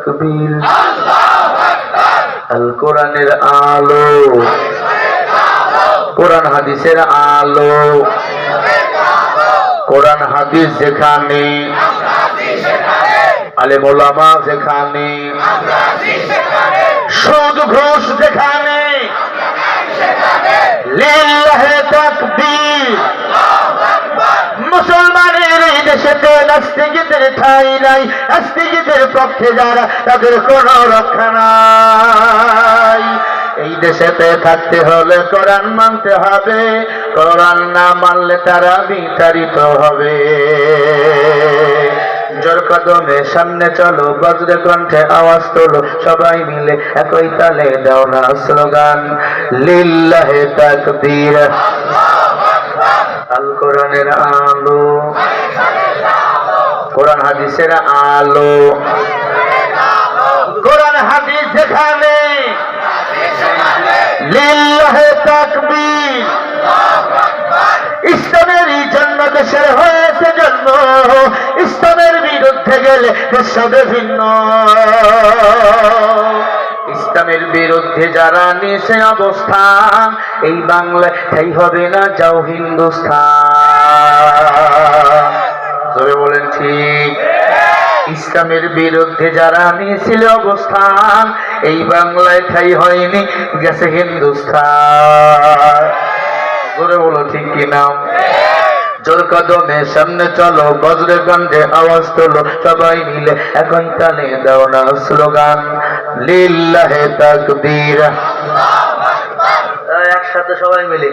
তাকবীর। আল কোরআনের আলো। কোরআন হাদিসের আলো। কোরআন হাদিস যেখানে। আলে মোলামা যেখানে সুদ ঘোষ যেখানে লিল্লাহে তাকবীর মুসলমানের এই দেশেতে ঠাই নাই। নাস্তিকদের পক্ষে যারা, তাদের কোনো রক্ষা নাই। এই দেশেতে থাকতে হলে কোরআন মানতে হবে। কোরআন না মানলে তারা বিতাড়িত হবে। জোর কদমে সামনে চলো, বজ্র কণ্ঠে আওয়াজ তোলো, সবাই মিলে একই তালে দাও না স্লোগান। লিল্লাহে তাকবীর। আল কোরআনের আলো। কোরআন হাদিসের আলো। কোরআন হাদিস যেখানে ইসলামেরই জন্ম দেশের হয়েছে জন্ম। ইসলামের বিরুদ্ধে গেলে দেশ হবে ভিন্ন। ইসলামের বিরুদ্ধে যারা নিয়েছে অবস্থান, এই বাংলায় তাই হবে না, যাও হিন্দুস্থান। ইসলামের বিরুদ্ধে যারা নিয়েছিল অবস্থান এই বাংলায় ঠাই হয়নি গেছে হিন্দুস্থান। জোরে বলো ঠিক কি নাম জোর কদমে সামনে চলো বজ্রে গন্ধে আওয়াজ তোলো সবাই মিলে এখন কানে দাও না স্লোগান লিল্লাহে তাকবীর। একসাথে সবাই মিলে